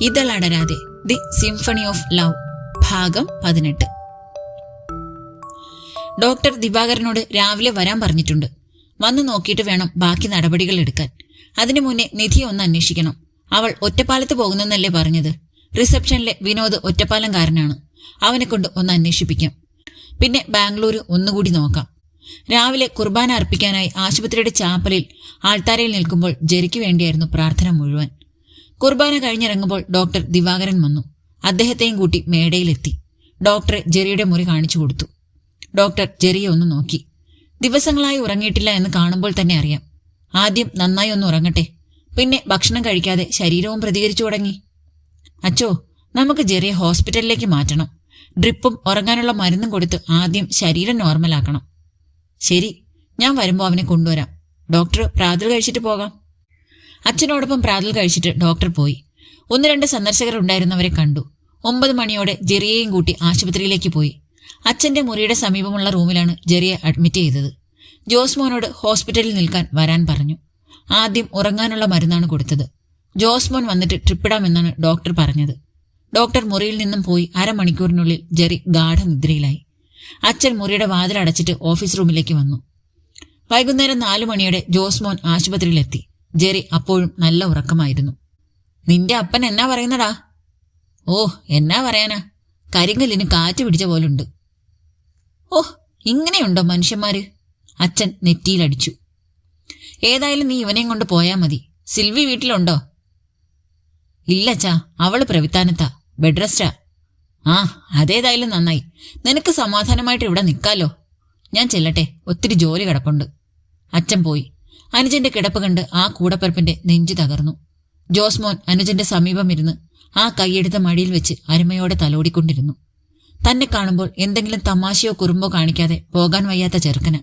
ഇതളടരാതെ the symphony of love ഭാഗം പതിനെട്ട്. Doctor ദിവാകരനോട് രാവിലെ വരാൻ പറഞ്ഞിട്ടുണ്ട്. വന്നു നോക്കിയിട്ട് വേണം ബാക്കി നടപടികൾ എടുക്കാൻ. അതിനു മുന്നേ നിധിയെ ഒന്ന് അന്വേഷിക്കണം. അവൾ ഒറ്റപ്പാലത്ത് പോകുന്നെന്നല്ലേ പറഞ്ഞത്. റിസപ്ഷനിലെ വിനോദ് ഒറ്റപ്പാലംകാരനാണ് അവനെ കൊണ്ട് ഒന്ന് അന്വേഷിപ്പിക്കാം. പിന്നെ ബാംഗ്ലൂരു ഒന്നുകൂടി നോക്കാം. രാവിലെ കുർബാന അർപ്പിക്കാനായി ആശുപത്രിയുടെ ചാപ്പലിൽ ആൾത്താരയിൽ നിൽക്കുമ്പോൾ ജെറിക്ക് വേണ്ടിയായിരുന്നു പ്രാർത്ഥന മുഴുവൻ. കുർബാന കഴിഞ്ഞിറങ്ങുമ്പോൾ ഡോക്ടർ ദിവാകരൻ വന്നു. അദ്ദേഹത്തെയും കൂട്ടി മേടയിലെത്തി. ഡോക്ടറെ ജെറിയുടെ മുറി കാണിച്ചു കൊടുത്തു. ഡോക്ടർ ജെറിയെ ഒന്ന് നോക്കി. ദിവസങ്ങളായി ഉറങ്ങിയിട്ടില്ല എന്ന് കാണുമ്പോൾ തന്നെ അറിയാം. ആദ്യം നന്നായി ഒന്ന് ഉറങ്ങട്ടെ. പിന്നെ ഭക്ഷണം കഴിക്കാതെ ശരീരവും പ്രതികരിച്ചു തുടങ്ങി. അച്ചോ നമുക്ക് ജെറിയെ ഹോസ്പിറ്റലിലേക്ക് മാറ്റണം. ഡ്രിപ്പും ഉറങ്ങാനുള്ള മരുന്നും കൊടുത്ത് ആദ്യം ശരീരം നോർമലാക്കണം. ശരി ഞാൻ വരുമ്പോൾ അവനെ കൊണ്ടുവരാം. ഡോക്ടർ പ്രാതൽ കഴിച്ചിട്ട് പോകാം. അച്ഛനോടൊപ്പം പ്രാതൽ കഴിച്ചിട്ട് ഡോക്ടർ പോയി. ഒന്ന് രണ്ട് സന്ദർശകർ ഉണ്ടായിരുന്നവരെ കണ്ടു. ഒമ്പത് മണിയോടെ ജെറിയെയും കൂട്ടി ആശുപത്രിയിലേക്ക് പോയി. അച്ഛന്റെ മുറിയുടെ സമീപമുള്ള റൂമിലാണ് ജെറിയെ അഡ്മിറ്റ് ചെയ്തത്. ജോസ്മോനോട് ഹോസ്പിറ്റലിൽ നിൽക്കാൻ വരാൻ പറഞ്ഞു. ആദ്യം ഉറങ്ങാനുള്ള മരുന്നാണ് കൊടുത്തത്. ജോസ്മോൻ വന്നിട്ട് ട്രിപ്പിടാമെന്നാണ് ഡോക്ടർ പറഞ്ഞത്. ഡോക്ടർ മുറിയിൽ നിന്നും പോയി അരമണിക്കൂറിനുള്ളിൽ ജെറി ഗാഠനിദ്രയിലായി. അച്ഛൻ മുറിയുടെ വാതിലടച്ചിട്ട് ഓഫീസ് റൂമിലേക്ക് വന്നു. വൈകുന്നേരം നാലു മണിയോടെ ജോസ്മോൻ ആശുപത്രിയിലെത്തി. ജെറി അപ്പോഴും നല്ല ഉറക്കമായിരുന്നു. നിന്റെ അപ്പൻ എന്നാ പറയുന്നടാ? ഓ എന്നാ പറയാനാ? കരിങ്കല്ലിന് കാറ്റ് പിടിച്ച പോലുണ്ട്. ഓ ഇങ്ങനെയുണ്ടോ മനുഷ്യന്മാര്? അച്ഛൻ നെറ്റിയിലടിച്ചു. ഏതായാലും നീ ഇവനെയും കൊണ്ട് പോയാ മതി. സിൽവി വീട്ടിലുണ്ടോ? ഇല്ലച്ചാ അവൾ പ്രവിത്താനത്താ. ബെഡ് റെസ്റ്റാ. ആ അതേതായാലും നന്നായി. നിനക്ക് സമാധാനമായിട്ട് ഇവിടെ നിൽക്കാലോ. ഞാൻ ചെല്ലട്ടെ. ഒത്തിരി ജോലി കിടപ്പുണ്ട്. അച്ഛൻ പോയി. അനുജന്റെ കിടപ്പ് കണ്ട് ആ കൂടപ്പരപ്പിന്റെ നെഞ്ചു തകർന്നു. ജോസ്മോൻ അനുജന്റെ സമീപം ഇരുന്ന് ആ കൈയെടുത്ത മടിയിൽ വെച്ച് അരുമയോടെ തലോടിക്കൊണ്ടിരുന്നു. തന്നെ കാണുമ്പോൾ എന്തെങ്കിലും തമാശയോ കുറുമ്പോ കാണിക്കാതെ പോകാൻ വയ്യാത്ത ചെറുക്കന്.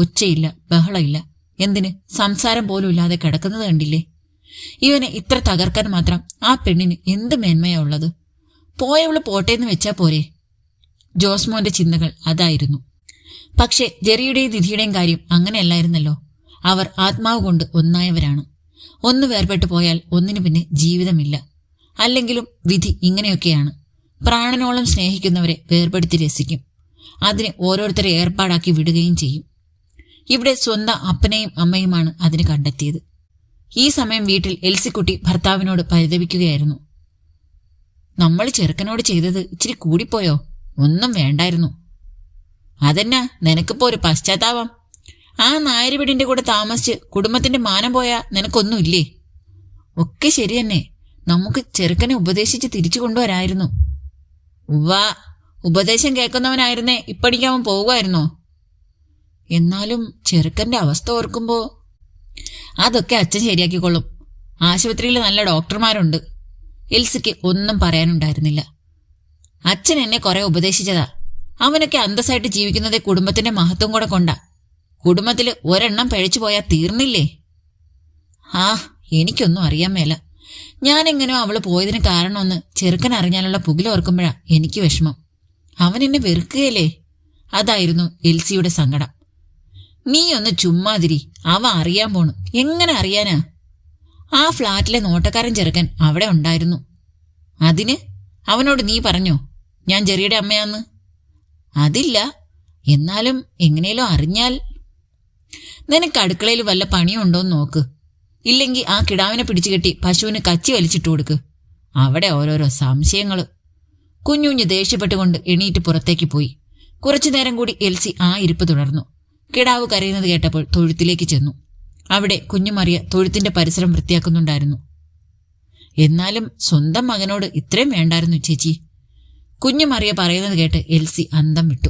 ഉച്ചയില്ല ബഹളമില്ല എന്തിന്? സംസാരം പോലും ഇല്ലാതെ കിടക്കുന്നത് കണ്ടില്ലേ? ഇവനെ ഇത്ര തകർക്കാൻ മാത്രം ആ പെണ്ണിന് എന്ത് മേന്മയാ ഉള്ളത്? പോയവൾ പോട്ടേന്ന് വെച്ചാ പോരെ? ജോസ്മോന്റെ ചിന്തകൾ അതായിരുന്നു. പക്ഷേ ജെറിയുടെയും നിധിയുടെയും കാര്യം അങ്ങനെയല്ലായിരുന്നല്ലോ. അവർ ആത്മാവ് കൊണ്ട് ഒന്നായവരാണ്. ഒന്ന് വേർപെട്ടു പോയാൽ ഒന്നിനു പിന്നെ ജീവിതമില്ല. അല്ലെങ്കിലും വിധി ഇങ്ങനെയൊക്കെയാണ്. പ്രാണനോളം സ്നേഹിക്കുന്നവരെ വേർപെടുത്തി രസിക്കും. അതിന് ഓരോരുത്തരെ ഏർപ്പാടാക്കി വിടുകയും ചെയ്യും. ഇവിടെ സ്വന്തം അപ്പനെയും അമ്മയുമാണ് അതിന് കണ്ടെത്തിയത്. ഈ സമയം വീട്ടിൽ എൽസിക്കുട്ടി ഭർത്താവിനോട് പരിതപിക്കുകയായിരുന്നു. നമ്മൾ ചെറുക്കനോട് ചെയ്തത് ഇച്ചിരി കൂടിപ്പോയോ? ഒന്നും വേണ്ടായിരുന്നു. അതെന്നാ? നിനക്കിപ്പോ ഒരു പശ്ചാത്താപം? ആ നായര് വീടിന്റെ കൂടെ താമസിച്ച് കുടുംബത്തിന്റെ മാനം പോയാ നിനക്കൊന്നുമില്ലേ? ഒക്കെ ശരി തന്നെ. നമുക്ക് ചെറുക്കനെ ഉപദേശിച്ച് തിരിച്ചു കൊണ്ടുവരായിരുന്നു. വാ ഉപദേശം കേൾക്കുന്നവനായിരുന്നേ ഇപ്പടിക്കാവൻ പോകുമായിരുന്നോ? എന്നാലും ചെറുക്കന്റെ അവസ്ഥ ഓർക്കുമ്പോ അതൊക്കെ അച്ഛൻ ശരിയാക്കിക്കൊള്ളും. ആശുപത്രിയിൽ നല്ല ഡോക്ടർമാരുണ്ട്. എൽസിക്ക് ഒന്നും പറയാനുണ്ടായിരുന്നില്ല. അച്ഛൻ എന്നെ കുറെ ഉപദേശിച്ചതാ. അവനൊക്കെ അന്തസ്സായിട്ട് ജീവിക്കുന്നതേ കുടുംബത്തിന്റെ മഹത്വം കൂടെ കൊണ്ടാ. കുടുംബത്തിൽ ഒരെണ്ണം പഴിച്ചു പോയാൽ തീർന്നില്ലേ? ആ എനിക്കൊന്നും അറിയാൻ മേല. ഞാനെങ്ങനെയോ അവൾ പോയതിന് കാരണമെന്ന് ചെറുക്കൻ അറിഞ്ഞാലുള്ള പുകിലോർക്കുമ്പോഴാ എനിക്ക് വിഷമം. അവൻ എന്നെ വെറുക്കുകയല്ലേ? അതായിരുന്നു എൽസിയുടെ സങ്കടം. നീ ഒന്ന് ചുമ്മാതിരി അവ അറിയാൻ പോണു. എങ്ങനെ അറിയാനാ? ആ ഫ്ലാറ്റിലെ നോട്ടക്കാരൻ ചെറുക്കൻ അവിടെ ഉണ്ടായിരുന്നു. അതിന്? അവനോട് നീ പറഞ്ഞോ? ഞാൻ ചെറിയുടെ അമ്മയാന്ന്? അതില്ല. എന്നാലും എങ്ങനെയല്ലോ അറിഞ്ഞാൽ നിനക്ക് അടുക്കളയിൽ വല്ല പണിയുണ്ടോന്ന് നോക്ക്. ഇല്ലെങ്കിൽ ആ കിടാവിനെ പിടിച്ചു കെട്ടി പശുവിന് കച്ചി വലിച്ചിട്ട് കൊടുക്ക്. അവിടെ ഓരോരോ സംശയങ്ങൾ കുഞ്ഞുഞ്ഞ് ദേഷ്യപ്പെട്ടുകൊണ്ട് എണീറ്റ് പുറത്തേക്ക് പോയി. കുറച്ചു നേരം കൂടി എൽസി ആ ഇരിപ്പ് തുടർന്നു. കിടാവ് കരയുന്നത് കേട്ടപ്പോൾ തൊഴുത്തിലേക്ക് ചെന്നു. അവിടെ കുഞ്ഞുമറിയ തൊഴുത്തിന്റെ പരിസരം വൃത്തിയാക്കുന്നുണ്ടായിരുന്നു. എന്നാലും സ്വന്തം മകനോട് ഇത്രയും വേണ്ടായിരുന്നു ചേച്ചി. കുഞ്ഞുമറിയ പറയുന്നത് കേട്ട് എൽസി അന്തം വിട്ടു.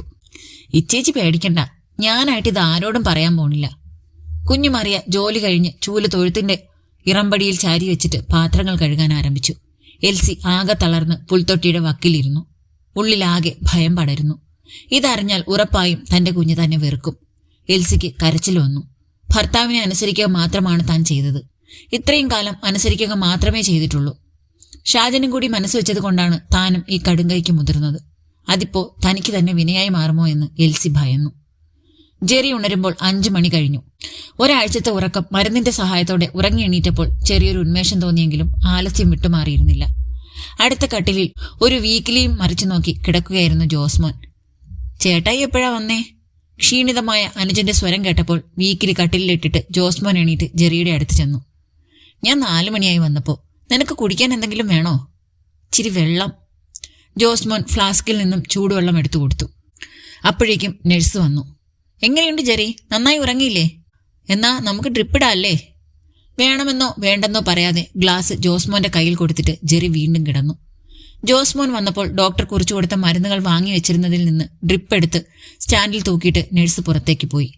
ഇച്ചേച്ചി പേടിക്കണ്ട. ഞാനായിട്ട് ഇത് ആരോടും പറയാൻ പോണില്ല. കുഞ്ഞുമാറിയ ജോലി കഴിഞ്ഞ് ചൂൽ തൊഴുത്തിന്റെ ഇറമ്പടിയിൽ ചാരി വെച്ചിട്ട് പാത്രങ്ങൾ കഴുകാൻ ആരംഭിച്ചു. എൽസി ആകെ തളർന്ന് പുൽത്തൊട്ടിയുടെ വക്കിലിരുന്നു. ഉള്ളിലാകെ ഭയം പടരുന്നു. ഇതറിഞ്ഞാൽ ഉറപ്പായും തന്റെ കുഞ്ഞ് തന്നെ വെറുക്കും. എൽസിക്ക് കരച്ചിൽ വന്നു. ഭർത്താവിനെ അനുസരിക്കുക മാത്രമാണ് താൻ ചെയ്തത്. ഇത്രയും കാലം അനുസരിക്കുക മാത്രമേ ചെയ്തിട്ടുള്ളൂ. ഷാജനും കൂടി മനസ്സ് വെച്ചത് കൊണ്ടാണ് താനും ഈ കടുങ്കൈക്ക് മുതിർന്നത്. അതിപ്പോ തനിക്ക് തന്നെ വിനയായി മാറുമോ എന്ന് എൽസി ഭയന്നു. ജെറി ഉണരുമ്പോൾ അഞ്ചു മണി കഴിഞ്ഞു. ഒരാഴ്ചത്തെ ഉറക്കം മരുന്നിന്റെ സഹായത്തോടെ ഉറങ്ങി എണീറ്റപ്പോൾ ചെറിയൊരു ഉന്മേഷം തോന്നിയെങ്കിലും ആലസ്യം വിട്ടുമാറിയിരുന്നില്ല. അടുത്ത കട്ടിലിൽ ഒരു വീക്കിലിയും മറിച്ചു നോക്കി കിടക്കുകയായിരുന്നു ജോസ്മോൻ. ചേട്ടായി എപ്പോഴാ വന്നേ? ക്ഷീണിതമായ അനുജന്റെ സ്വരം കേട്ടപ്പോൾ വീക്കിലി കട്ടിലിലിട്ടിട്ട് ജോസ്മോൻ എണീറ്റ് ജെറിയുടെ അടുത്ത് ചെന്നു. ഞാൻ നാലു മണിയായി വന്നപ്പോ. നിനക്ക് കുടിക്കാൻ എന്തെങ്കിലും വേണോ? ചിരി വെള്ളം. ജോസ്മോൻ ഫ്ലാസ്കിൽ നിന്നും ചൂടുവെള്ളം എടുത്തു കൊടുത്തു. അപ്പോഴേക്കും നഴ്സ് വന്നു. എങ്ങനെയുണ്ട് ജെറി? നന്നായി ഉറങ്ങിയില്ലേ? എന്നാ നമുക്ക് ഡ്രിപ്പിടാല്ലേ വേണമെന്നോ വേണ്ടെന്നോ പറയാതെ ഗ്ലാസ് ജോസ്മോന്റെ കയ്യിൽ കൊടുത്തിട്ട് ജെറി വീണ്ടും കിടന്നു. ജോസ്മോൻ വന്നപ്പോൾ ഡോക്ടർ കുറിച്ചു കൊടുത്ത മരുന്നുകൾ വാങ്ങി വെച്ചിരുന്നതിൽ നിന്ന് ഡ്രിപ്പ് എടുത്ത് സ്റ്റാൻഡിൽ തൂക്കിയിട്ട് നഴ്സ് പുറത്തേക്ക് പോയി.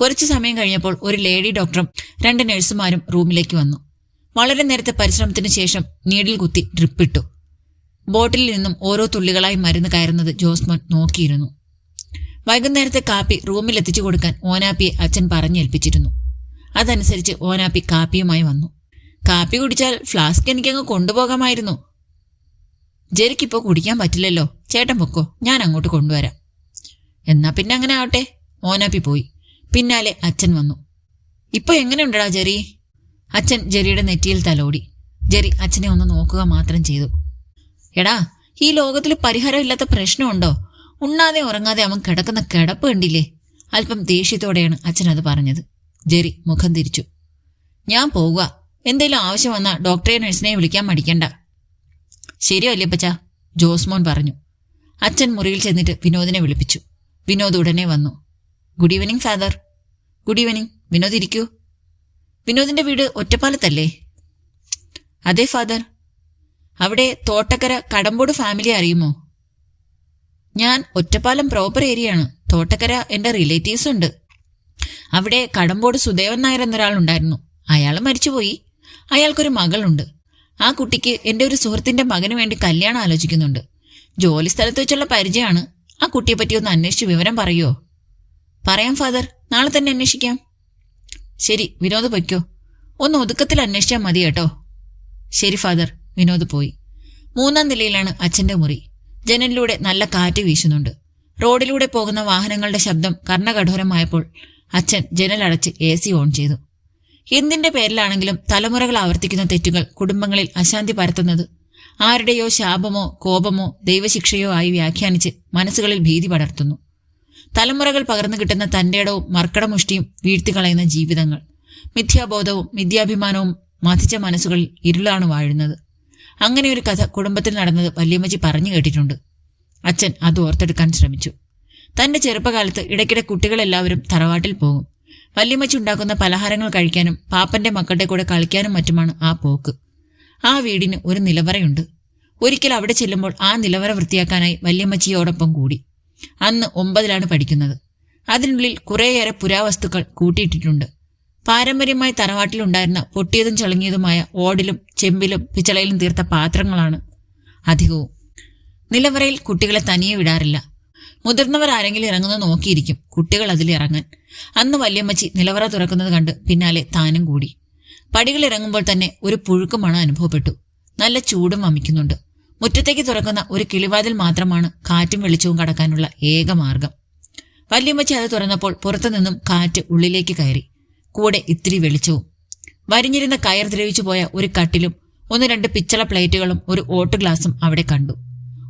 കുറച്ചു സമയം കഴിഞ്ഞപ്പോൾ ഒരു ലേഡി ഡോക്ടറും രണ്ട് നഴ്സുമാരും റൂമിലേക്ക് വന്നു. വളരെ നേരത്തെ പരിശ്രമത്തിന് ശേഷം നീഡിൽ കുത്തി ഡ്രിപ്പിട്ടു ബോട്ടിലിൽ നിന്നും ഓരോ തുള്ളികളായി മരുന്ന് കയറുന്നത് ജോസ്മോൻ നോക്കിയിരുന്നു. വൈകുന്നേരത്തെ കാപ്പി റൂമിൽ എത്തിച്ചു കൊടുക്കാൻ ഓനാപ്പിയെ അച്ഛൻ പറഞ്ഞേൽപ്പിച്ചിരുന്നു. അതനുസരിച്ച് ഓനാപ്പി കാപ്പിയുമായി വന്നു. കാപ്പി കുടിച്ചാൽ ഫ്ലാസ്ക് എനിക്കങ്ങ് കൊണ്ടുപോകാമായിരുന്നു. ജെരിക്കിപ്പോ കുടിക്കാൻ പറ്റില്ലല്ലോ. ചേട്ടൻ പൊക്കോ ഞാൻ അങ്ങോട്ട് കൊണ്ടുവരാം. എന്നാ പിന്നെ അങ്ങനെ ആവട്ടെ. ഓനാപ്പി പോയി. പിന്നാലെ അച്ഛൻ വന്നു. ഇപ്പൊ എങ്ങനെയുണ്ടടാ ജെറി? അച്ഛൻ ജെറിയുടെ നെറ്റിയിൽ തലോടി. ജെറി അച്ഛനെ ഒന്ന് നോക്കുക മാത്രം ചെയ്തു. എടാ ഈ ലോകത്തിൽ പരിഹാരമില്ലാത്ത പ്രശ്നമുണ്ടോ? ഉണ്ണാതെ ഉറങ്ങാതെ അവൻ കിടക്കുന്ന കിടപ്പ് കണ്ടില്ലേ? അല്പം ദേഷ്യത്തോടെയാണ് അച്ഛൻ അത് പറഞ്ഞത്. ജെറി മുഖം തിരിച്ചു. ഞാൻ പോവുക. എന്തേലും ആവശ്യം വന്നാൽ ഡോക്ടറെ നഴ്സിനെ വിളിക്കാൻ മടിക്കണ്ട. ശരി പച്ച ജോസ്മോൻ പറഞ്ഞു. അച്ഛൻ മുറിയിൽ ചെന്നിട്ട് വിനോദിനെ വിളിപ്പിച്ചു. വിനോദ് ഉടനെ വന്നു. Good evening father good evening Vinod ഇരിക്കൂ. വിനോദിന്റെ വീട് ഒറ്റപ്പാലത്തല്ലേ? അതെ ഫാദർ അവിടെ തോട്ടക്കര കടമ്പോട് ഫാമിലി അറിയുമോ? ഞാൻ ഒറ്റപ്പാലം പ്രോപ്പർ ഏരിയയാണ് തോട്ടക്കര എന്റെ റിലേറ്റീവ്സ് ഉണ്ട്. അവിടെ കടമ്പോട് സുദേവൻ നായർ എന്നൊരാൾ ഉണ്ടായിരുന്നു. അയാൾ മരിച്ചുപോയി. അയാൾക്കൊരു മകളുണ്ട്. ആ കുട്ടിക്ക് എന്റെ ഒരു സുഹൃത്തിന്റെ മകന് വേണ്ടി കല്യാണം ആലോചിക്കുന്നുണ്ട്. ജോലി സ്ഥലത്ത് വെച്ചുള്ള പരിചയമാണ്. ആ കുട്ടിയെ പറ്റി ഒന്ന് അന്വേഷിച്ച് വിവരം പറയുമോ പറയാം ഫാദർ നാളെ തന്നെ അന്വേഷിക്കാം. ശരി വിനോദ് പൊയ്ക്കോ. ഒന്ന് ഒതുക്കത്തിൽ അന്വേഷിച്ചാൽ മതി കേട്ടോ. ശരി ഫാദർ വിനോദ് പോയി. മൂന്നാം നിലയിലാണ് അച്ഛന്റെ മുറി. ജനലിലൂടെ നല്ല കാറ്റ് വീശുന്നുണ്ട്. റോഡിലൂടെ പോകുന്ന വാഹനങ്ങളുടെ ശബ്ദം കർണകഠോരമായപ്പോൾ അച്ഛൻ ജനലടച്ച് എ സി ഓൺ ചെയ്തു. എന്തിന്റെ പേരിലാണെങ്കിലും തലമുറകൾ ആവർത്തിക്കുന്ന തെറ്റുകൾ കുടുംബങ്ങളിൽ അശാന്തി പരത്തുന്നത് ആരുടെയോ ശാപമോ കോപമോ ദൈവശിക്ഷയോ ആയി വ്യാഖ്യാനിച്ച് മനസ്സുകളിൽ ഭീതി പടർത്തുന്നു. തലമുറകൾ പകർന്നു കിട്ടുന്ന തന്റേടവും മർക്കടമുഷ്ടിയും വീഴ്ത്തിക്കളയുന്ന ജീവിതങ്ങൾ മിഥ്യാബോധവും മിഥ്യാഭിമാനവും മതിച്ച മനസ്സുകളിൽ ഇരുളാണ് വാഴുന്നത്. അങ്ങനെ ഒരു കഥ കുടുംബത്തിൽ നടന്നത് വല്യമ്മച്ചി പറഞ്ഞു കേട്ടിട്ടുണ്ട്. അച്ഛൻ അത് ഓർത്തെടുക്കാൻ ശ്രമിച്ചു. തന്റെ ചെറുപ്പകാലത്ത് ഇടയ്ക്കിടെ കുട്ടികളെല്ലാവരും തറവാട്ടിൽ പോകും. വല്യമ്മച്ചി ഉണ്ടാക്കുന്ന പലഹാരങ്ങൾ കഴിക്കാനും പാപ്പന്റെ മക്കളുടെ കൂടെ കളിക്കാനും മറ്റുമാണ് ആ പോക്ക്. ആ വീടിന് ഒരു നിലവറയുണ്ട്. ഒരിക്കൽ അവിടെ ചെല്ലുമ്പോൾ ആ നിലവറ വൃത്തിയാക്കാനായി വല്യമ്മച്ചിയോടൊപ്പം കൂടി. അന്ന് ഒമ്പതിലാണ് പഠിക്കുന്നത്. അതിനുള്ളിൽ കുറേയേറെ പുരാവസ്തുക്കൾ കൂട്ടിയിട്ടിട്ടുണ്ട്. പാരമ്പര്യമായി തറവാട്ടിലുണ്ടായിരുന്ന പൊട്ടിയതും ചളുങ്ങിയതുമായ ഓടിലും ചെമ്പിലും പിച്ചളയിലും തീർത്ത പാത്രങ്ങളാണ് അധികവും. നിലവറയിൽ കുട്ടികളെ തനിയെ വിടാറില്ല. മുതിർന്നവർ ആരെങ്കിലും ഇറങ്ങുന്നത് നോക്കിയിരിക്കും കുട്ടികൾ അതിൽ ഇറങ്ങാൻ. അന്ന് വല്യമ്മച്ചി നിലവറ തുറക്കുന്നത് കണ്ട് പിന്നാലെ താനും കൂടി. പടികൾ ഇറങ്ങുമ്പോൾ തന്നെ ഒരു പുഴുക്കുമാണ് മണം അനുഭവപ്പെട്ടു. നല്ല ചൂടും വമിക്കുന്നുണ്ട്. മുറ്റത്തേക്ക് തുറക്കുന്ന ഒരു കിളിവാതിൽ മാത്രമാണ് കാറ്റും വെളിച്ചവും കടക്കാനുള്ള ഏക മാർഗം. വല്യമ്മച്ചി അത് തുറന്നപ്പോൾ പുറത്തുനിന്നും കാറ്റ് ഉള്ളിലേക്ക് കയറി. കൂടെ ഇത്തിരി വെളിച്ചവും. വരിഞ്ഞിരുന്ന കയർ ദ്രവിച്ചു പോയ ഒരു കട്ടിലും ഒന്ന് രണ്ട് പിച്ചള പ്ലേറ്റുകളും ഒരു ഓട്ട് ഗ്ലാസും അവിടെ കണ്ടു.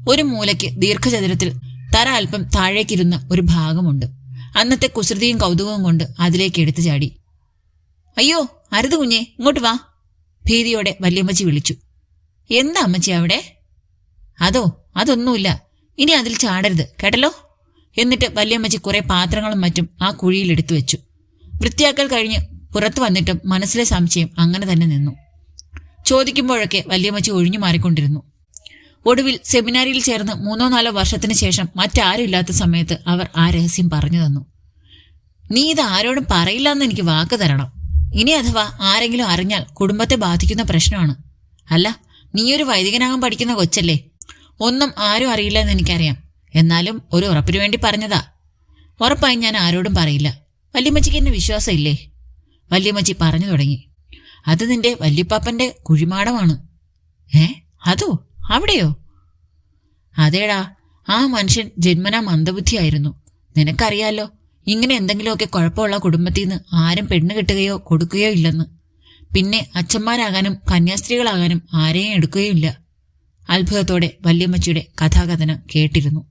ഒരു മൂലയ്ക്ക് ദീർഘചതുരത്തിൽ തറ അല്പം താഴേക്കിരുന്ന ഒരു ഭാഗമുണ്ട്. അന്നത്തെ കുസൃതിയും കൗതുകവും കൊണ്ട് അതിലേക്ക് എടുത്തു ചാടി. അയ്യോ അരുത് കുഞ്ഞേ ഇങ്ങോട്ട് വാ. ഭീതിയോടെ വല്യമ്മച്ചി വിളിച്ചു. എന്താ അമ്മച്ചി അവിടെ? അതോ അതൊന്നുമില്ല. ഇനി അതിൽ ചാടരുത് കേട്ടല്ലോ? എന്നിട്ട് വല്യമ്മച്ചി കുറെ പാത്രങ്ങളും മറ്റും ആ കുഴിയിൽ എടുത്തു വെച്ചു. വൃത്തിയാക്കൽ കഴിഞ്ഞ് പുറത്തു വന്നിട്ടും മനസ്സിലെ സംശയം അങ്ങനെ തന്നെ നിന്നു. ചോദിക്കുമ്പോഴൊക്കെ വല്യമ്മച്ചി ഒഴിഞ്ഞു മാറിക്കൊണ്ടിരുന്നു. ഒടുവിൽ സെമിനാരിയിൽ ചേർന്ന് മൂന്നോ നാലോ വർഷത്തിന് ശേഷം മറ്റാരും ഇല്ലാത്ത സമയത്ത് അവർ ആ രഹസ്യം പറഞ്ഞു തന്നു. നീ ഇത് ആരോടും പറയില്ല എന്ന് എനിക്ക് വാക്ക് തരണം. ഇനി അഥവാ ആരെങ്കിലും അറിഞ്ഞാൽ കുടുംബത്തെ ബാധിക്കുന്ന പ്രശ്നമാണ്. അല്ല നീയൊരു വൈദികനാകാൻ പഠിക്കുന്ന കൊച്ചല്ലേ. ഒന്നും ആരും അറിയില്ല എന്ന് എനിക്കറിയാം. എന്നാലും ഒരു ഉറപ്പിനു വേണ്ടി പറഞ്ഞതാ. ഉറപ്പായി ഞാൻ ആരോടും പറയില്ല. വല്യമ്മച്ചിക്ക് എന്നെ വിശ്വാസമില്ലേ? വല്യമ്മച്ചി പറഞ്ഞു തുടങ്ങി. അത് നിന്റെ വല്യപ്പാപ്പന്റെ കുഴിമാടമാണ്. ഏ? അതോ? അവിടെയോ? അതേടാ ആ മനുഷ്യൻ ജന്മനാ മന്ദബുദ്ധിയായിരുന്നു. നിനക്കറിയാലോ ഇങ്ങനെ എന്തെങ്കിലുമൊക്കെ കുഴപ്പമുള്ള കുടുംബത്തിൽ നിന്ന് ആരും പെണ്ണ് കിട്ടുകയോ കൊടുക്കുകയോ ഇല്ലെന്ന്. പിന്നെ അച്ഛന്മാരാകാനും കന്യാസ്ത്രീകളാകാനും ആരെയും എടുക്കുകയില്ല അത്ഭുതത്തോടെ വല്യമ്മച്ചിയുടെ കഥാകഥനം കേട്ടിരുന്നു.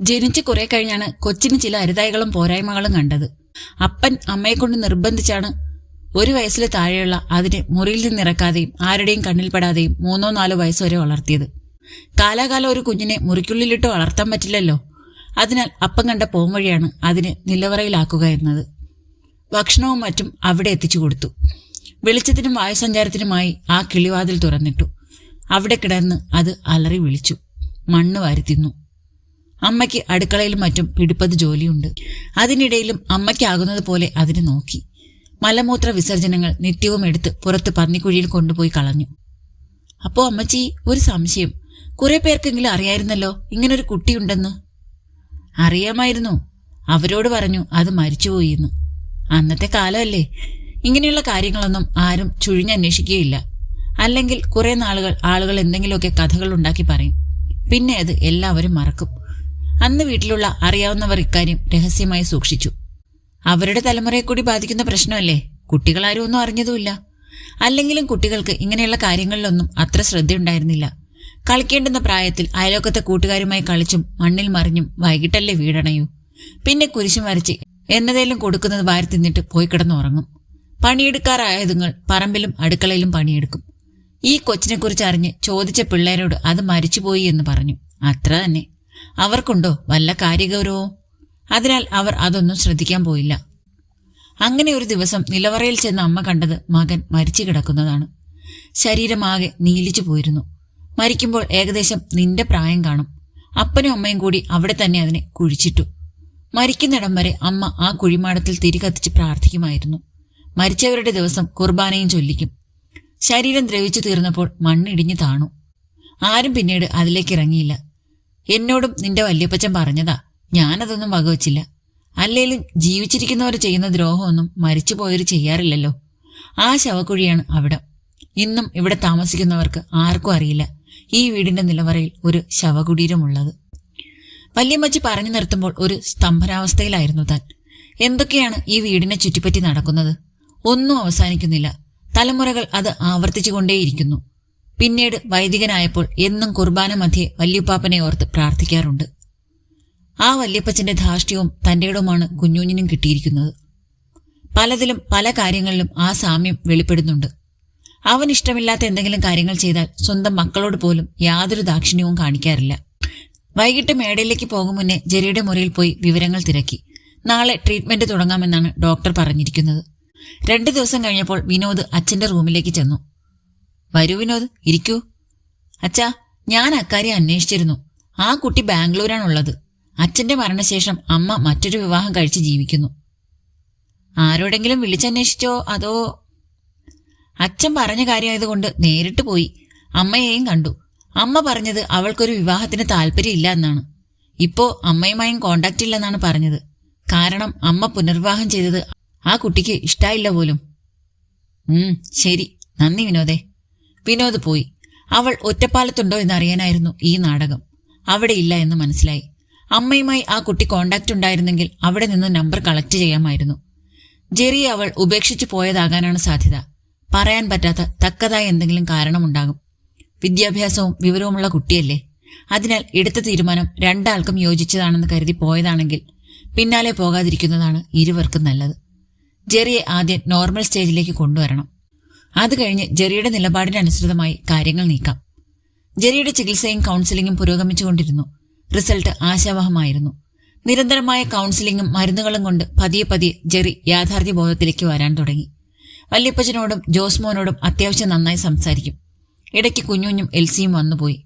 ജനിച്ച് കുറെ കഴിഞ്ഞാണ് കൊച്ചിന് ചില അരുതായികളും പോരായ്മകളും കണ്ടത്. അപ്പൻ അമ്മയെ കൊണ്ട് നിർബന്ധിച്ചാണ് ഒരു വയസ്സിൽ താഴെയുള്ള അതിനെ മുറിയിൽ നിന്നിറക്കാതെയും ആരുടെയും കണ്ണിൽപ്പെടാതെയും മൂന്നോ നാലോ വയസ്സ് വരെ വളർത്തിയത്. കാലാകാലം ഒരു കുഞ്ഞിനെ മുറിക്കുള്ളിലിട്ട് വളർത്താൻ പറ്റില്ലല്ലോ. അതിനാൽ അപ്പം കണ്ട പോംവഴിയാണ് അതിനെ നിലവറയിലാക്കുക എന്നത്. ഭക്ഷണവും മറ്റും അവിടെ എത്തിച്ചു കൊടുത്തു. വെളിച്ചത്തിനും വായുസഞ്ചാരത്തിനുമായി ആ കിളിവാതിൽ തുറന്നിട്ടു. അവിടെ കിടന്ന് അത് അലറി വിളിച്ചു. മണ്ണ് വാരി തിന്നു. അമ്മയ്ക്ക് അടുക്കളയിലും മറ്റും പിടിപ്പത് ജോലിയുണ്ട്. അതിനിടയിലും അമ്മയ്ക്കാകുന്നത് പോലെ അതിനെ നോക്കി. മലമൂത്ര വിസർജനങ്ങൾ നിത്യവും എടുത്ത് പുറത്ത് പന്നിക്കുഴിയിൽ കൊണ്ടുപോയി കളഞ്ഞു. അപ്പോ അമ്മച്ചി ഒരു സംശയം. കുറെ പേർക്കെങ്കിലും അറിയായിരുന്നല്ലോ ഇങ്ങനൊരു കുട്ടിയുണ്ടെന്ന്? അറിയാമായിരുന്നു. അവരോട് പറഞ്ഞു അത് മരിച്ചുപോയി എന്ന് അന്നത്തെ കാലമല്ലേ. ഇങ്ങനെയുള്ള കാര്യങ്ങളൊന്നും ആരും ചുഴിഞ്ഞന്വേഷിക്കുകയില്ല. അല്ലെങ്കിൽ കുറെ നാളുകൾ ആളുകൾ എന്തെങ്കിലുമൊക്കെ കഥകൾ ഉണ്ടാക്കി പറയും. പിന്നെ അത് എല്ലാവരും മറക്കും. അന്ന് വീട്ടിലുള്ള അറിയാവുന്നവർ ഇക്കാര്യം രഹസ്യമായി സൂക്ഷിച്ചു. അവരുടെ തലമുറയെ കൂടി ബാധിക്കുന്ന പ്രശ്നമല്ലേ? കുട്ടികളാരും ഒന്നും അറിഞ്ഞതുമില്ല. അല്ലെങ്കിലും കുട്ടികൾക്ക് ഇങ്ങനെയുള്ള കാര്യങ്ങളിലൊന്നും അത്ര ശ്രദ്ധയുണ്ടായിരുന്നില്ല. കളിക്കേണ്ടുന്ന പ്രായത്തിൽ അയലോക്കത്തെ കൂട്ടുകാരുമായി കളിച്ചും മണ്ണിൽ മറിഞ്ഞും വൈകിട്ടല്ലേ വീടണയൂ. പിന്നെ കുരിശും വരച്ച് എന്നതേലും കൊടുക്കുന്നത് വാരി തിന്നിട്ട് പോയി കിടന്നുറങ്ങും. പണിയെടുക്കാറായതുങ്ങൾ പറമ്പിലും അടുക്കളയിലും പണിയെടുക്കും. ഈ കൊച്ചിനെക്കുറിച്ച് അറിഞ്ഞ് ചോദിച്ച പിള്ളേരോട് അത് മരിച്ചുപോയി എന്ന് പറഞ്ഞു. അത്ര തന്നെ. അവർക്കുണ്ടോ വല്ല കാര്യഗൗരവവും? അതിനാൽ അവർ അതൊന്നും ശ്രദ്ധിക്കാൻ പോയില്ല. അങ്ങനെ ഒരു ദിവസം നിലവറയിൽ ചെന്ന അമ്മ കണ്ടത് മകൻ മരിച്ചു കിടക്കുന്നതാണ്. ശരീരമാകെ നീലിച്ചു പോയിരുന്നു. മരിക്കുമ്പോൾ ഏകദേശം നിന്റെ പ്രായം കാണും. അപ്പനും അമ്മയും കൂടി അവിടെ തന്നെ അതിനെ കുഴിച്ചിട്ടു. മരിക്കുന്നിടം വരെ അമ്മ ആ കുഴിമാടത്തിൽ തിരി കത്തിച്ച് പ്രാർത്ഥിക്കുമായിരുന്നു. മരിച്ചവരുടെ ദിവസം കുർബാനയും ചൊല്ലിക്കും. ശരീരം ദ്രവിച്ചു തീർന്നപ്പോൾ മണ്ണിടിഞ്ഞു താണു. ആരും പിന്നീട് അതിലേക്ക് ഇറങ്ങിയില്ല. എന്നോടും നിന്റെ വല്യപ്പച്ചൻ പറഞ്ഞതാ. ഞാനതൊന്നും വകവച്ചില്ല. അല്ലേലും ജീവിച്ചിരിക്കുന്നവർ ചെയ്യുന്ന ദ്രോഹമൊന്നും മരിച്ചുപോയവർ ചെയ്യാറില്ലല്ലോ. ആ ശവക്കുഴിയാണ് അവിടെ. ഇന്നും ഇവിടെ താമസിക്കുന്നവർക്ക് ആർക്കും അറിയില്ല. ഈ വീടിന്റെ നിലവറയിൽ ഒരു ശവകുടീരമുള്ളത്. വല്യമ്മച്ചി പറഞ്ഞു നിർത്തുമ്പോൾ ഒരു സ്തംഭനാവസ്ഥയിലായിരുന്നു താൻ. എന്തൊക്കെയാണ് ഈ വീടിനെ ചുറ്റിപ്പറ്റി നടക്കുന്നത്? ഒന്നും അവസാനിക്കുന്നില്ല. തലമുറകൾ അത് ആവർത്തിച്ചുകൊണ്ടേയിരിക്കുന്നു. പിന്നീട് വൈദികനായപ്പോൾ എന്നും കുർബാന മധ്യേ വല്യുപ്പാപ്പനെ ഓർത്ത് പ്രാർത്ഥിക്കാറുണ്ട്. ആ വല്യപ്പച്ചന്റെ ധാർഷ്ട്യവും തന്റേടവുമാണ് കുഞ്ഞുഞ്ഞിനും കിട്ടിയിരിക്കുന്നത്. പലതിലും പല കാര്യങ്ങളിലും ആ സാമ്യം വെളിപ്പെടുന്നുണ്ട്. അവൻ ഇഷ്ടമില്ലാത്ത എന്തെങ്കിലും കാര്യങ്ങൾ ചെയ്താൽ സ്വന്തം മക്കളോട് പോലും യാതൊരു ദാക്ഷിണ്യവും കാണിക്കാറില്ല. വൈകിട്ട് മേടയിലേക്ക് പോകും മുന്നേ ജെറിയുടെ മുറിയിൽ പോയി വിവരങ്ങൾ തിരക്കി. നാളെ ട്രീറ്റ്മെന്റ് തുടങ്ങാമെന്നാണ് ഡോക്ടർ പറഞ്ഞിരിക്കുന്നത്. രണ്ടു ദിവസം കഴിഞ്ഞപ്പോൾ വിനോദ് അച്ഛന്റെ റൂമിലേക്ക് ചെന്നു. വരൂ വിനോദ് ഇരിക്കൂ. അച്ഛാ ഞാൻ അക്കാര്യം അന്വേഷിച്ചിരുന്നു. ആ കുട്ടി ബാംഗ്ലൂരാണുള്ളത്. അച്ഛന്റെ മരണശേഷം അമ്മ മറ്റൊരു വിവാഹം കഴിച്ച് ജീവിക്കുന്നു. ആരോടെങ്കിലും വിളിച്ചന്വേഷിച്ചോ അതോ? അച്ഛൻ പറഞ്ഞ കാര്യമായതുകൊണ്ട് നേരിട്ട് പോയി. അമ്മയെയും കണ്ടു. അമ്മ പറഞ്ഞത് അവൾക്കൊരു വിവാഹത്തിന് താല്പര്യമില്ല എന്നാണ് ഇപ്പോ അമ്മയുമായും കോണ്ടാക്ട് ഇല്ലെന്നാണ് പറഞ്ഞത്. കാരണം അമ്മ പുനർവിവാഹം ചെയ്തത് ആ കുട്ടിക്ക് ഇഷ്ടായില്ല പോലും. ശരി. നന്ദി വിനോദേ. വിനോദ് പോയി. അവൾ ഒറ്റപ്പാലത്തുണ്ടോ എന്നറിയാനായിരുന്നു ഈ നാടകം. അവിടെ ഇല്ല എന്ന് മനസ്സിലായി. അമ്മയുമായി ആ കുട്ടി കോണ്ടാക്ട് ഉണ്ടായിരുന്നെങ്കിൽ അവിടെ നിന്ന് നമ്പർ കളക്ട് ചെയ്യാമായിരുന്നു. ജെറിയെ അവൾ ഉപേക്ഷിച്ചു പോയതാകാനാണ് സാധ്യത. പറയാൻ പറ്റാത്ത തക്കതായ എന്തെങ്കിലും കാരണമുണ്ടാകും. വിദ്യാഭ്യാസവും വിവരവുമുള്ള കുട്ടിയല്ലേ. അതിനാൽ എടുത്ത തീരുമാനം രണ്ടാൾക്കും യോജിച്ചതാണെന്ന് കരുതി പോയതാണെങ്കിൽ പിന്നാലെ പോകാതിരിക്കുന്നതാണ് ഇരുവർക്കും നല്ലത്. ജെറിയെ ആദ്യം നോർമൽ സ്റ്റേജിലേക്ക് കൊണ്ടുവരണം. അത് കഴിഞ്ഞ് ജെറിയുടെ നിലപാടിനനുസൃതമായി കാര്യങ്ങൾ നീക്കാം. ജെറിയുടെ ചികിത്സയും കൗൺസിലിംഗും പുരോഗമിച്ചുകൊണ്ടിരുന്നു. റിസൾട്ട് ആശാവഹമായിരുന്നു. നിരന്തരമായ കൗൺസിലിംഗും മരുന്നുകളും കൊണ്ട് പതിയെ പതിയെ ജെറി യാഥാർത്ഥ്യ ബോധത്തിലേക്ക് വരാൻ തുടങ്ങി. വല്യപ്പച്ചനോടും ജോസ്മോനോടും അത്യാവശ്യം നന്നായി സംസാരിക്കും. ഇടയ്ക്ക് കുഞ്ഞുഞ്ഞും എൽസിയും വന്നുപോയി.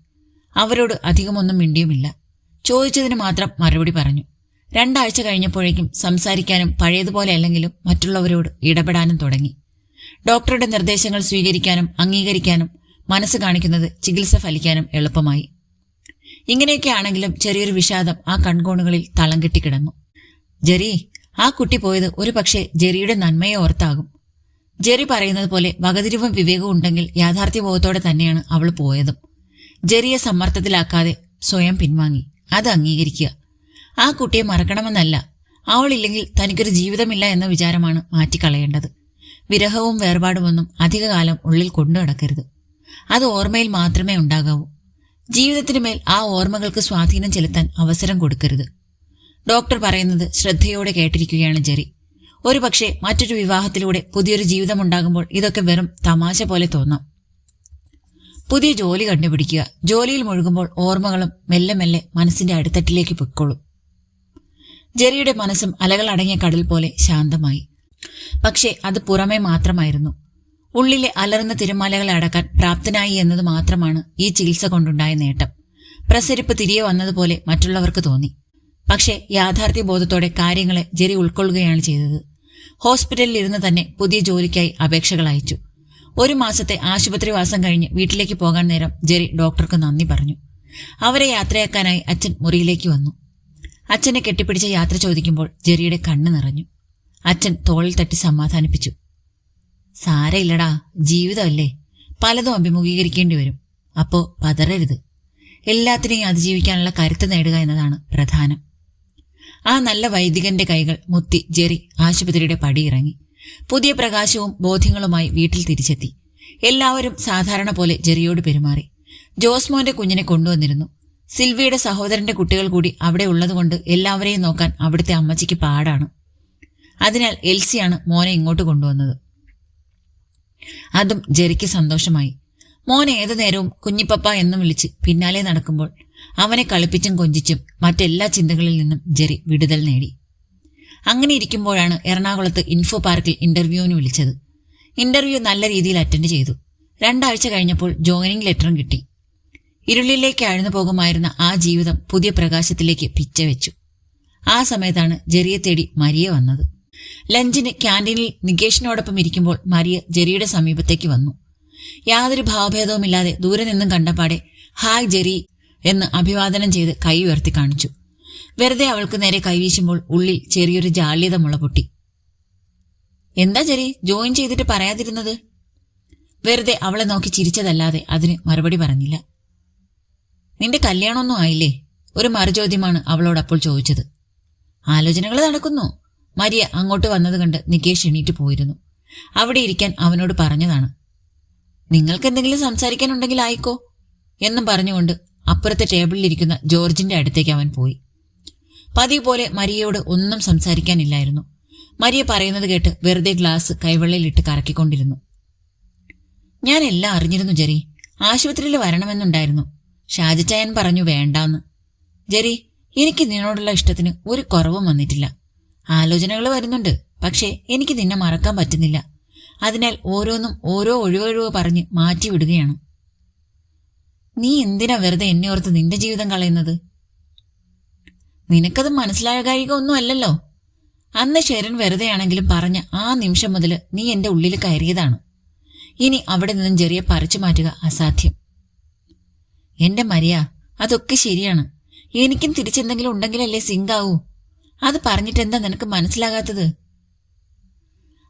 അവരോട് അധികമൊന്നും മിണ്ടിയുമില്ല. ചോദിച്ചതിന് മാത്രം മറുപടി പറഞ്ഞു. രണ്ടാഴ്ച കഴിഞ്ഞപ്പോഴേക്കും സംസാരിക്കാനും പഴയതുപോലെ അല്ലെങ്കിലും മറ്റുള്ളവരോട് ഇടപെടാനും തുടങ്ങി. ഡോക്ടറുടെ നിർദ്ദേശങ്ങൾ സ്വീകരിക്കാനും അംഗീകരിക്കാനും മനസ്സ് കാണിക്കുന്നത് ചികിത്സ ഫലിക്കാനും എളുപ്പമായി. ഇങ്ങനെയൊക്കെ ആണെങ്കിലും ചെറിയൊരു വിഷാദം ആ കൺകോണുകളിൽ തളം കെട്ടിക്കിടന്നു. ജെറി ആ കുട്ടി പോയത് ഒരു പക്ഷേ ജെറിയുടെ നന്മയെ ഓർത്താകും. ജെറി പറയുന്നത് പോലെ വകതിരിവും വിവേകവും ഉണ്ടെങ്കിൽ യാഥാർത്ഥ്യബോധത്തോടെ തന്നെയാണ് അവൾ പോയതും. ജെറിയെ സമ്മർദ്ദത്തിലാക്കാതെ സ്വയം പിൻവാങ്ങി. അത് അംഗീകരിക്കുക. ആ കുട്ടിയെ മറക്കണമെന്നല്ല. അവളില്ലെങ്കിൽ തനിക്കൊരു ജീവിതമില്ല എന്ന വിചാരമാണ് മാറ്റിക്കളയേണ്ടത്. വിരഹവും വേർപാടുമൊന്നും അധികകാലം ഉള്ളിൽ കൊണ്ടു നടക്കരുത്. അത് ഓർമ്മയിൽ മാത്രമേ ഉണ്ടാകാവൂ. ജീവിതത്തിന് മേൽ ആ ഓർമ്മകൾക്ക് സ്വാധീനം ചെലുത്താൻ അവസരം കൊടുക്കരുത്. ഡോക്ടർ പറയുന്നത് ശ്രദ്ധയോടെ കേട്ടിരിക്കുകയാണ് ജെറി. ഒരുപക്ഷെ മറ്റൊരു വിവാഹത്തിലൂടെ പുതിയൊരു ജീവിതം ഉണ്ടാകുമ്പോൾ ഇതൊക്കെ വെറും തമാശ പോലെ തോന്നാം. പുതിയ ജോലി കണ്ടുപിടിക്കുക. ജോലിയിൽ മുഴുകുമ്പോൾ ഓർമ്മകളും മെല്ലെ മെല്ലെ മനസ്സിന്റെ അടിത്തട്ടിലേക്ക് പൊയ്ക്കൊള്ളും ജെറിയുടെ മനസ്സും അലകൾ അടങ്ങിയ കടൽ പോലെ ശാന്തമായി. പക്ഷേ അത് പുറമേ മാത്രമായിരുന്നു. ഉള്ളിലെ അലർന്ന തിരമാലകളെ അടക്കാൻ പ്രാപ്തനായി എന്നത് മാത്രമാണ് ഈ ചികിത്സ കൊണ്ടുണ്ടായ നേട്ടം. പ്രസരിപ്പ് തിരികെ വന്നതുപോലെ മറ്റുള്ളവർക്ക് തോന്നി. പക്ഷേ യാഥാർത്ഥ്യ ബോധത്തോടെ കാര്യങ്ങളെ ജെറി ഉൾക്കൊള്ളുകയാണ് ചെയ്തത്. ഹോസ്പിറ്റലിൽ ഇരുന്ന് തന്നെ പുതിയ ജോലിക്കായി അപേക്ഷകൾ അയച്ചു. ഒരു മാസത്തെ ആശുപത്രിവാസം കഴിഞ്ഞ് വീട്ടിലേക്ക് പോകാൻ നേരം ജെറി ഡോക്ടർക്ക് നന്ദി പറഞ്ഞു. അവരെ യാത്രയാക്കാനായി അച്ഛൻ മുറിയിലേക്ക് വന്നു. അച്ഛനെ കെട്ടിപ്പിടിച്ച യാത്ര ചോദിക്കുമ്പോൾ ജെറിയുടെ കണ്ണ് നിറഞ്ഞു. അച്ഛൻ തോളിൽ തട്ടി സമാധാനിപ്പിച്ചു. സാരയില്ലടാ ജീവിതമല്ലേ? പലതും അഭിമുഖീകരിക്കേണ്ടി വരും. അപ്പോ പതറരുത്. എല്ലാത്തിനെയും അതിജീവിക്കാനുള്ള കരുത്ത് നേടുക എന്നതാണ് പ്രധാനം. ആ നല്ല വൈദികന്റെ കൈകൾ മുത്തി ജെറി ആശുപത്രിയുടെ പടിയിറങ്ങി പുതിയ പ്രകാശവും ബോധ്യങ്ങളുമായി വീട്ടിൽ തിരിച്ചെത്തി. എല്ലാവരും സാധാരണ പോലെ ജെറിയോട് പെരുമാറി. ജോസ്മോന്റെ കുഞ്ഞിനെ കൊണ്ടുവന്നിരുന്നു. സിൽവിയുടെ സഹോദരന്റെ കുട്ടികൾ കൂടി അവിടെ ഉള്ളതുകൊണ്ട് എല്ലാവരെയും നോക്കാൻ അവിടുത്തെ അമ്മച്ചിക്ക് പാടാണ്. അതിനാൽ എൽസിയാണ് മോനെ ഇങ്ങോട്ട് കൊണ്ടുവന്നത്. അതും ജെറിക്ക് സന്തോഷമായി. മോൻ ഏതു നേരവും കുഞ്ഞിപ്പപ്പ എന്നും വിളിച്ച് പിന്നാലെ നടക്കുമ്പോൾ അവനെ കളിപ്പിച്ചും കൊഞ്ചിച്ചും മറ്റെല്ലാ ചിന്തകളിൽ നിന്നും ജെറി വിടുതൽ നേടി. അങ്ങനെ ഇരിക്കുമ്പോഴാണ് എറണാകുളത്ത് ഇൻഫോ പാർക്കിൽ ഇന്റർവ്യൂവിന് വിളിച്ചത്. ഇന്റർവ്യൂ നല്ല രീതിയിൽ അറ്റൻഡ് ചെയ്തു. രണ്ടാഴ്ച കഴിഞ്ഞപ്പോൾ ജോയിനിങ് ലെറ്ററും കിട്ടി. ഇരുളിലേക്ക് അഴിഞ്ഞു പോകുമായിരുന്ന ആ ജീവിതം പുതിയ പ്രകാശത്തിലേക്ക് പിച്ചവെച്ചു. ആ സമയത്താണ് ജെറിയെ തേടി മരിയ വന്നത്. ലഞ്ചിന് ക്യാന്റീനിൽ നികേഷിനോടൊപ്പം ഇരിക്കുമ്പോൾ മരിയ ജെറിയുടെ സമീപത്തേക്ക് വന്നു. യാതൊരു ഭാവഭേദവുമില്ലാതെ ദൂരെ നിന്നും കണ്ടപാടെ ഹായ് ജെറി എന്ന് അഭിവാദനം ചെയ്ത് കൈ ഉയർത്തി കാണിച്ചു. വെറുതെ അവൾക്ക് നേരെ കൈവീശുമ്പോൾ ഉള്ളിൽ ചെറിയൊരു ജാള്യത മുളപൊട്ടി എന്താ ജെറി ജോയിൻ ചെയ്തിട്ട് പറയാതിരുന്നത്? വെറുതെ അവളെ നോക്കി ചിരിച്ചതല്ലാതെ അതിന് മറുപടി പറഞ്ഞില്ല. നിന്റെ കല്യാണമൊന്നും ആയില്ലേ? ഒരു മറുചോദ്യമാണ് അവളോട് അപ്പോൾ ചോദിച്ചത്. ആലോചനകൾ നടക്കുന്നു. മരിയ അങ്ങോട്ട് വന്നത് കണ്ട് നികേഷ് എണീറ്റ് പോയിരുന്നു. അവിടെ ഇരിക്കാൻ അവനോട് പറഞ്ഞതാണ് നിങ്ങൾക്ക് എന്തെങ്കിലും സംസാരിക്കാനുണ്ടെങ്കിൽ ആയിക്കോ എന്നും പറഞ്ഞുകൊണ്ട് അപ്പുറത്തെ ടേബിളിൽ ഇരിക്കുന്ന ജോർജിന്റെ അടുത്തേക്ക് അവൻ പോയി. പതിവ് പോലെ മരിയയോട് ഒന്നും സംസാരിക്കാനില്ലായിരുന്നു. മരിയ പറയുന്നത് കേട്ട് വെറുതെ ഗ്ലാസ് കൈവെള്ളയിലിട്ട് കറക്കിക്കൊണ്ടിരുന്നു. ഞാൻ എല്ലാം അറിഞ്ഞിരുന്നു ജെറി. ആശുപത്രിയിൽ വരണമെന്നുണ്ടായിരുന്നു. ഷാജച്ചായൻ പറഞ്ഞു വേണ്ടാന്ന്. ജെറി എനിക്ക് നിന്നോടുള്ള ഇഷ്ടത്തിന് ഒരു കുറവും വന്നിട്ടില്ല. ആലോചനകൾ വരുന്നുണ്ട്. പക്ഷേ എനിക്ക് നിന്നെ മറക്കാൻ പറ്റുന്നില്ല. അതിനാൽ ഓരോന്നും ഓരോ ഒഴിവൊഴിവ് പറഞ്ഞ് മാറ്റിവിടുകയാണ് നീ എന്തിനാ വെറുതെ എന്നെ ഓർത്ത് നിന്റെ ജീവിതം കളയുന്നത്? നിനക്കത് മനസ്സിലായ കായിക ഒന്നും അല്ലല്ലോ അന്ന് ശരൺ വെറുതെയാണെങ്കിലും പറഞ്ഞ ആ നിമിഷം മുതൽ നീ എന്റെ ഉള്ളിൽ കയറിയതാണ്. ഇനി അവിടെ നിന്നും ചെറിയ പറിച്ചു മാറ്റുക അസാധ്യം. എന്റെ മരിയ അതൊക്കെ ശരിയാണ്. എനിക്കും തിരിച്ചെന്തെങ്കിലും ഉണ്ടെങ്കിലല്ലേ സിങ്കാവൂ. അത് പറഞ്ഞിട്ട് എന്താ നിനക്ക് മനസ്സിലാകാത്തത്?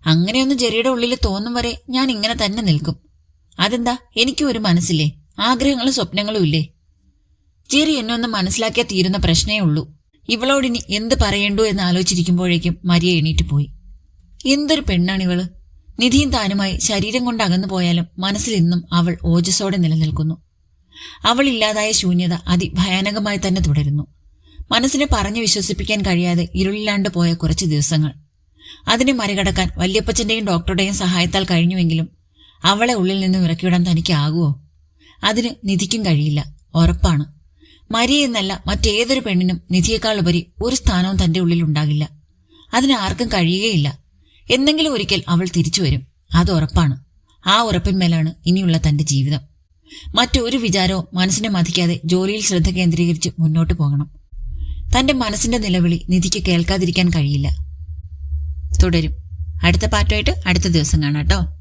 അങ്ങനെയൊന്ന് ജെറിയുടെ ഉള്ളിൽ തോന്നും വരെ ഞാൻ ഇങ്ങനെ തന്നെ നിൽക്കും. അതെന്താ? എനിക്കും ഒരു മനസ്സില്ലേ? ആഗ്രഹങ്ങളും സ്വപ്നങ്ങളും ഇല്ലേ? ജെറി എന്നെ ഒന്ന് മനസ്സിലാക്കിയാൽ തീരുന്ന പ്രശ്നേ ഉള്ളൂ. ഇവളോടിനി എന്ത് പറയണ്ടു എന്ന് ആലോചിച്ചിരിക്കുമ്പോഴേക്കും മരിയ എണീറ്റ് പോയി. എന്തൊരു പെണ്ണാണിവൾ നിധിയും താനുമായി ശരീരം കൊണ്ട് അകന്നു പോയാലും മനസ്സിൽ ഇന്നും അവൾ ഓജസ്സോടെ നിലനിൽക്കുന്നു. അവൾ ഇല്ലാതായ ശൂന്യത അതിഭയാനകമായി തന്നെ തുടരുന്നു. മനസ്സിനെ പറഞ്ഞു വിശ്വസിപ്പിക്കാൻ കഴിയാതെ ഇരുളില്ലാണ്ട് പോയ കുറച്ച് ദിവസങ്ങൾ. അതിനെ മറികടക്കാൻ വല്യപ്പച്ചന്റെയും ഡോക്ടറുടെയും സഹായത്താൽ കഴിഞ്ഞുവെങ്കിലും അവളെ ഉള്ളിൽ നിന്ന് ഇറക്കിവിടാൻ തനിക്കാകുമോ അതിന് നിധിക്കും കഴിയില്ല. ഉറപ്പാണ്. മരി എന്നല്ല മറ്റേതൊരു പെണ്ണിനും നിധിയേക്കാൾ ഉപരി ഒരു സ്ഥാനവും തന്റെ ഉള്ളിൽ ഉണ്ടാകില്ല. അതിന് ആർക്കും കഴിയുകയില്ല. എന്തെങ്കിലും ഒരിക്കൽ അവൾ തിരിച്ചു വരും. അത് ഉറപ്പാണ്. ആ ഉറപ്പിന്മേലാണ് ഇനിയുള്ള തന്റെ ജീവിതം. മറ്റൊരു വിചാരവും മനസ്സിനെ മതിക്കാതെ ജോലിയിൽ ശ്രദ്ധ കേന്ദ്രീകരിച്ച് മുന്നോട്ട് പോകണം. തന്റെ മനസ്സിന്റെ നിലവിളി നിധിക്ക് കേൾക്കാതിരിക്കാൻ കഴിയില്ല. തുടരും. അടുത്ത പാട്ടുമായിട്ട് അടുത്ത ദിവസം കാണാം കേട്ടോ.